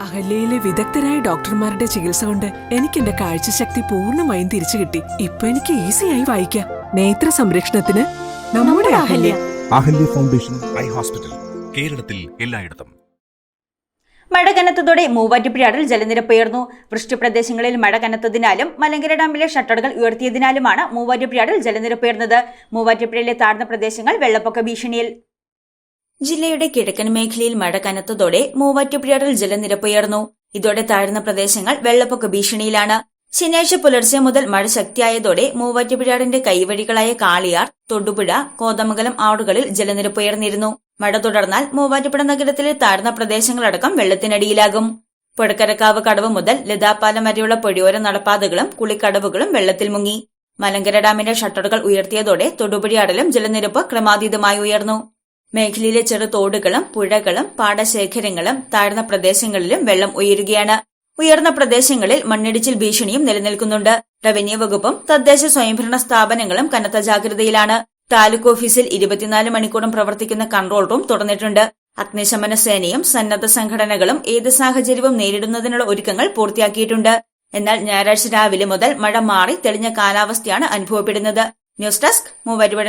അഹല്യയിലെ വിദഗ്ധരായ ഡോക്ടർമാരുടെ ചികിത്സ കൊണ്ട് എനിക്ക് എന്റെ കാഴ്ചശക്തി പൂർണമായും തിരിച്ചു കിട്ടി. ഇപ്പൊ എനിക്ക് ഈസിയായി വായിക്കാം. നേത്ര സംരക്ഷണത്തിന് നമ്മുടെ Ahalya. Ahalya foundation eye hospital കേരളത്തിൽ എല്ലായിടത്തും. മഴ കനത്തതോടെ മൂവാറ്റുപുഴയാറിൽ ജലനിരപ്പ് ഉയർന്നു. വൃഷ്ടിപ്രദേശങ്ങളിൽ മഴ കനത്തതിനാലും മലങ്കര ഡാമിലെ ഷട്ടറുകൾ ഉയർത്തിയതിനാലുമാണ് മൂവാറ്റുപുഴയാറിൽ ജലനിരപ്പ് ഉയർന്നത്. മൂവാറ്റുപുഴയിലെ താഴ്ന്ന പ്രദേശങ്ങൾ വെള്ളപ്പൊക്ക ഭീഷണിയിൽ. ജില്ലയുടെ കിഴക്കൻ മേഖലയിൽ മഴ കനത്തതോടെ മൂവാറ്റുപുഴയിൽ ജലനിരപ്പ് ഉയർന്നു. ഇതോടെ താഴ്ന്ന പ്രദേശങ്ങൾ വെള്ളപ്പൊക്ക ഭീഷണിയിലാണ്. ശനിയാഴ്ച പുലർച്ചെ മുതൽ മഴ ശക്തിയായതോടെ മൂവാറ്റുപുഴയാടിന്റെ കൈവഴികളായ കാളിയാർ തൊടുപുഴ കോതമംഗലം ആടുകളിൽ ജലനിരപ്പ് ഉയർന്നിരുന്നു. മഴ തുടർന്നാൽ മൂവാറ്റുപുഴ നഗരത്തിലെ താഴ്ന്ന പ്രദേശങ്ങളടക്കം വെള്ളത്തിനടിയിലാകും. പുഴക്കരക്കാവ് കടവ് മുതൽ ലതാപാലം വരെയുള്ള പൊഴിയോര നടപ്പാതകളും കുളിക്കടവുകളും വെള്ളത്തിൽ മുങ്ങി. മലങ്കര ഡാമിന്റെ ഷട്ടറുകൾ ഉയർത്തിയതോടെ തൊടുപുഴയാടലും ജലനിരപ്പ് ക്രമാതീതമായി ഉയർന്നു. മേഖലയിലെ ചെറു തോടുകളും പുഴകളും പാടശേഖരങ്ങളും താഴ്ന്ന പ്രദേശങ്ങളിലും വെള്ളം ഉയരുകയാണ്. ഉയർന്ന പ്രദേശങ്ങളിൽ മണ്ണിടിച്ചിൽ ഭീഷണിയും നിലനിൽക്കുന്നുണ്ട്. റവന്യൂ വകുപ്പും തദ്ദേശ സ്വയംഭരണ സ്ഥാപനങ്ങളും കനത്ത ജാഗ്രതയിലാണ്. താലൂക്ക് ഓഫീസിൽ ഇരുപത്തിനാല് മണിക്കൂറും പ്രവർത്തിക്കുന്ന കൺട്രോൾ റൂം തുറന്നിട്ടുണ്ട്. അഗ്നിശമന സേനയും സന്നദ്ധ സംഘടനകളും ഏത് സാഹചര്യവും നേരിടുന്നതിനുള്ള ഒരുക്കങ്ങൾ പൂർത്തിയാക്കിയിട്ടുണ്ട്. എന്നാൽ ഞായറാഴ്ച രാവിലെ മുതൽ മഴ മാറി തെളിഞ്ഞ കാലാവസ്ഥയാണ് അനുഭവപ്പെടുന്നത്. News desk മൂവരുവട